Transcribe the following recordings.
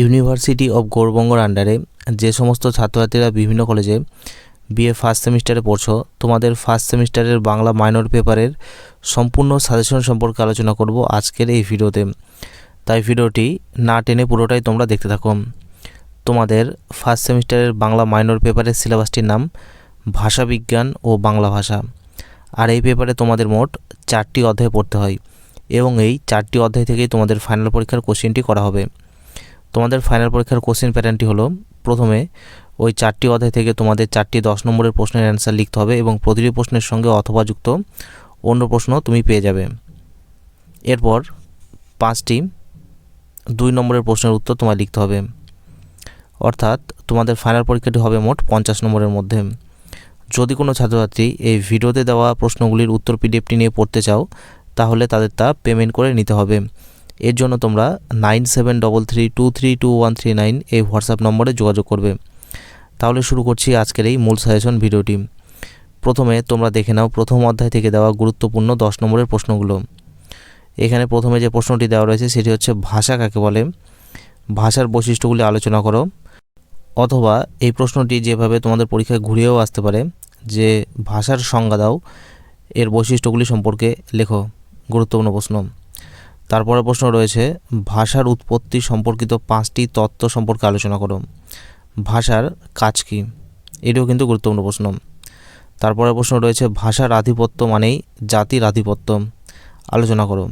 University of গৌরবঙ্গর আন্ডারে যে সমস্ত ছাত্রছাত্রীরা বিভিন্ন কলেজে বিএ ফার্স্ট সেমিস্টারে পড়ছো, তোমাদের ফার্স্ট সেমিস্টারের বাংলা মাইনর পেপারের সম্পূর্ণ সাজেশন সম্পর্কে আলোচনা করব আজকের এই ভিডিওতে। তাই ভিডিওটি না টেনে পুরোটাই তোমরা দেখতে থাকো। তোমাদের ফার্স্ট সেমিস্টারের বাংলা মাইনর পেপারের সিলেবাসটির নাম ভাষাবিজ্ঞান ও বাংলা ভাষা। আর এই পেপারে তোমাদের মোট চারটি অধ্যায় পড়তে হয় এবং এই চারটি অধ্যায় থেকেই তোমাদের ফাইনাল পরীক্ষার কোশ্চেনটি করা হবে। তোমাদের ফাইনাল পরীক্ষার কোশ্চেন প্যাটার্নটি হলো, প্রথমে ওই চারটি অধ্যায় থেকে তোমাদের চারটি দশ নম্বরের প্রশ্নের অ্যান্সার লিখতে হবে এবং প্রতিটি প্রশ্নের সঙ্গে অথবা যুক্ত অন্য প্রশ্ন তুমি পেয়ে যাবে। এরপর পাঁচটি দুই নম্বরের প্রশ্নের উত্তর তোমায় লিখতে হবে। অর্থাৎ তোমাদের ফাইনাল পরীক্ষাটি হবে মোট পঞ্চাশ নম্বরের মধ্যে। যদি কোনো ছাত্রছাত্রী এই ভিডিওতে দেওয়া প্রশ্নগুলির উত্তর পিডিএফটি নিয়ে পড়তে চাও, তাহলে তাদের তা পেমেন্ট করে নিতে হবে। এর জন্য তোমরা nine seven double three two three two one three nine এই হোয়াটসঅ্যাপ নম্বরে যোগাযোগ করবে। তাহলে শুরু করছি আজকের এই মূল সাজেশন ভিডিওটি। প্রথমে তোমরা দেখে নাও প্রথম অধ্যায় থেকে দেওয়া গুরুত্বপূর্ণ দশ নম্বরের প্রশ্নগুলো। এখানে প্রথমে যে প্রশ্নটি দেওয়া রয়েছে সেটি হচ্ছে ভাষা কাকে বলে? ভাষার বৈশিষ্ট্যগুলি আলোচনা করো। অথবা এই প্রশ্নটি যেভাবে তোমাদের পরীক্ষায় ঘুরিয়েও আসতে পারে, যে ভাষার সংজ্ঞা দাও, এর বৈশিষ্ট্যগুলি সম্পর্কে লেখো। গুরুত্বপূর্ণ প্রশ্ন। তারপরে প্রশ্ন রয়েছে, ভাষার উৎপত্তি সম্পর্কিত পাঁচটি তত্ত্ব সম্পর্কে আলোচনা করো। ভাষার কাজ কী? এটিও কিন্তু গুরুত্বপূর্ণ প্রশ্ন। তারপরে প্রশ্ন রয়েছে, ভাষার আধিপত্য মানেই জাতির আধিপত্য। আলোচনা করো।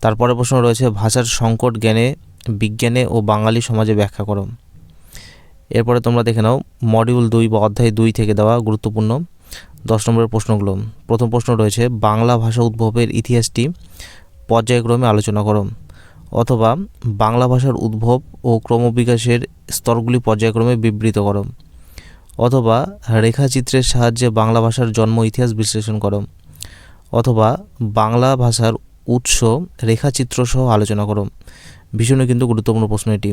তারপরে প্রশ্ন রয়েছে, ভাষার সংকট জ্ঞানে, বিজ্ঞানে ও বাঙালি সমাজে ব্যাখ্যা করো। এরপরে তোমরা দেখে নাও মডিউল দুই বা অধ্যায় দুই থেকে দেওয়া গুরুত্বপূর্ণ দশ নম্বরের প্রশ্নগুলো। প্রথম প্রশ্ন রয়েছে, বাংলা ভাষা উদ্ভবের ইতিহাসটি পর্যায়ক্রমে আলোচনা করো অথবা বাংলা ভাষার উদ্ভব ও ক্রমবিকাশের স্তরগুলি পর্যায়ক্রমে বিবৃত করো অথবা রেখাচিত্রের সাহায্যে বাংলা ভাষার জন্ম ইতিহাস বিশ্লেষণ করো অথবা বাংলা ভাষার উৎস রেখাচিত্র সহ আলোচনা করো ভীষণই কিন্তু গুরুত্বপূর্ণ প্রশ্ন এটি।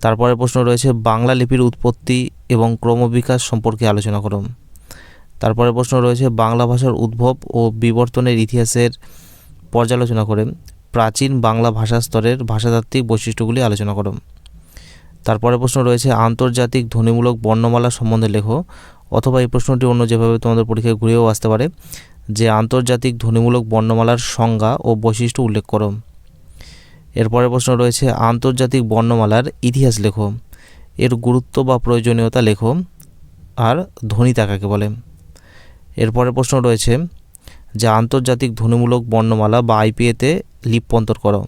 তারপরে প্রশ্ন রয়েছে, বাংলা লিপির উৎপত্তি এবং ক্রমবিকাশ সম্পর্কে আলোচনা করো তারপরে প্রশ্ন রয়েছে, বাংলা ভাষার উদ্ভব ও বিবর্তনের ইতিহাসের পর্যালোচনা করে প্রাচীন বাংলা ভাষা স্তরের ভাষাতাত্ত্বিক বৈশিষ্ট্যগুলি আলোচনা করো তারপরে প্রশ্ন রয়েছে, আন্তর্জাতিক ধ্বনিমূলক বর্ণমালা সম্বন্ধে লেখো, অথবা এই প্রশ্নটি অন্য যেভাবে তোমাদের পরীক্ষায় ঘুরেও আসতে পারে, যে আন্তর্জাতিক ধ্বনিমূলক বর্ণমালার সংজ্ঞা ও বৈশিষ্ট্য উল্লেখ করো। এরপরে প্রশ্ন রয়েছে, আন্তর্জাতিক বর্ণমালার ইতিহাস লেখো, এর গুরুত্ব বা প্রয়োজনীয়তা লেখো, আর ধ্বনিতা কাকে বলে? এরপরে প্রশ্ন রয়েছে যে আন্তর্জাতিক ধ্বনিমূলক বর্ণমালা বা আইপিএতে লিপ্যন্তর করো।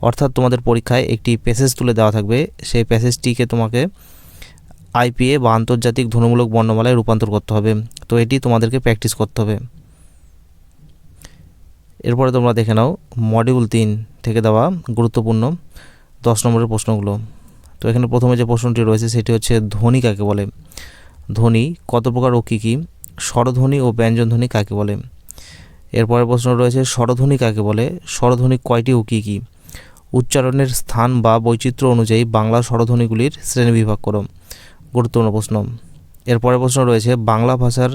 অর্থাৎ তোমাদের পরীক্ষায় একটি প্যাসেজ তুলে দেওয়া থাকবে। সেই প্যাসেজটিকে তোমাকে আইপিএ বা আন্তর্জাতিক ধ্বনিমূলক বর্ণমালায় রূপান্তর করতে হবে। তো এটি তোমাদেরকে প্র্যাকটিস করতে হবে। এরপরে তোমরা দেখে নাও মডিউল তিন থেকে দেওয়া গুরুত্বপূর্ণ দশ নম্বরের প্রশ্নগুলো। তো এখানে প্রথমে যে প্রশ্নটি রয়েছে সেটি হচ্ছে ধ্বনি কাকে বলে? ধ্বনি কত প্রকার ও কী কী? স্বরধ্বনি ও ব্যঞ্জনধ্বনি কাকে বলে? এরপরে প্রশ্ন রয়েছে, স্বরধ্বনি কাকে বলে? স্বরধ্বনি কয়টি ও কী কী? উচ্চারণের স্থান বা বৈচিত্র্য অনুযায়ী বাংলা স্বরধ্বনিগুলির শ্রেণীবিভাগ করো। গুরুত্বপূর্ণ প্রশ্ন। এরপরে প্রশ্ন রয়েছে, বাংলা ভাষার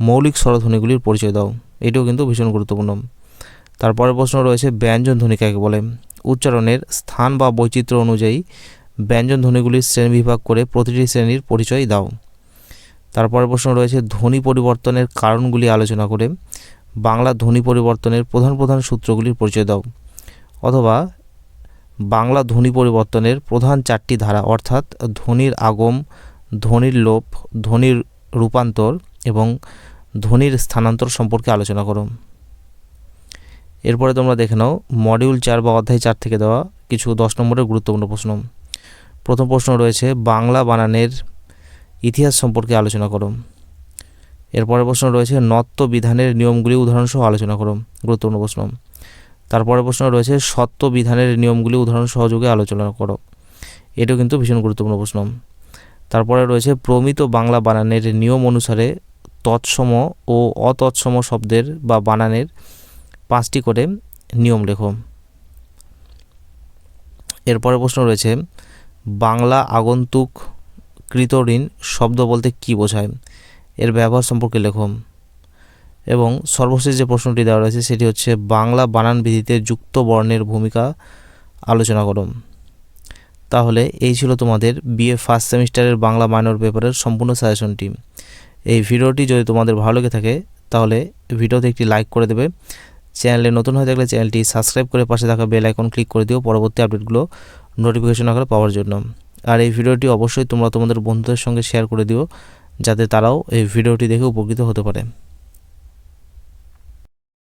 মৌলিক স্বরধ্বনিগুলির পরিচয় দাও। এটিও কিন্তু ভীষণ গুরুত্বপূর্ণ। তারপরে প্রশ্ন রয়েছে, ব্যঞ্জন ধ্বনি কাকে বলে? উচ্চারণের স্থান বা বৈচিত্র্য অনুযায়ী ব্যঞ্জন ধ্বনিগুলির শ্রেণীবিভাগ করে প্রতিটি শ্রেণির পরিচয় দাও। তারপরে প্রশ্ন রয়েছে, ধ্বনি পরিবর্তনের কারণগুলি আলোচনা করে বাংলা ধ্বনি পরিবর্তনের প্রধান প্রধান সূত্রগুলির পরিচয় দাও। অথবা বাংলা ধ্বনি পরিবর্তনের প্রধান চারটি ধারা, অর্থাৎ ধ্বনির আগম, ধ্বনির লোপ, ধ্বনির রূপান্তর এবং ধ্বনির স্থানান্তর সম্পর্কে আলোচনা করো। এরপরে তোমরা দেখে নাও মডিউল চার বা অধ্যায় চার থেকে দেওয়া কিছু দশ নম্বরের গুরুত্বপূর্ণ প্রশ্ন। প্রথম প্রশ্ন রয়েছে, বাংলা বানানের ইতিহাস সম্পর্কে আলোচনা করো। এরপরে প্রশ্ন রয়েছে, নত্ব বিধানের নিয়মগুলি উদাহরণসহ আলোচনা করো। গুরুত্বপূর্ণ প্রশ্ন। তারপরে প্রশ্ন রয়েছে সত্য বিধানের নিয়মগুলি উদাহরণ সহযোগে আলোচনা করো। এটাও কিন্তু ভীষণ গুরুত্বপূর্ণ প্রশ্ন। তারপরে রয়েছে, প্রমিত বাংলা বানানের নিয়ম অনুসারে তৎসম ও অতৎসম শব্দের বা বানানের পাঁচটি করে নিয়ম লেখো। এরপরে প্রশ্ন রয়েছে, বাংলা আগন্তুক কৃত ঋণ শব্দ বলতে কী বোঝায়? এর ব্যবহার সম্পর্কে লেখো এবং সর্বশেষ যে প্রশ্নটি দেওয়া রয়েছে, সেটি হচ্ছে, বাংলা বানান বিধিতে যুক্ত বর্ণের ভূমিকা আলোচনা করো তাহলে এই ছিল তোমাদের বিএ ফার্স্ট সেমিস্টারের বাংলা মাইনর পেপারের সম্পূর্ণ সাজেশনটি। এই ভিডিওটি যদি তোমাদের ভালো লেগে থাকে, তাহলে ভিডিওতে একটি লাইক করে দেবে। চ্যানেলে নতুন হয়ে থাকলে চ্যানেলটি সাবস্ক্রাইব করে পাশে থাকা বেল আইকন ক্লিক করে দিও পরবর্তী আপডেটগুলো নোটিফিকেশন আকারে পাওয়ার জন্য। আর এই ভিডিওটি অবশ্যই তোমরা তোমাদের বন্ধুদের সঙ্গে শেয়ার করে দিও। যাতে তারাও এই ভিডিওটি দেখে উপকৃত হতে পারে।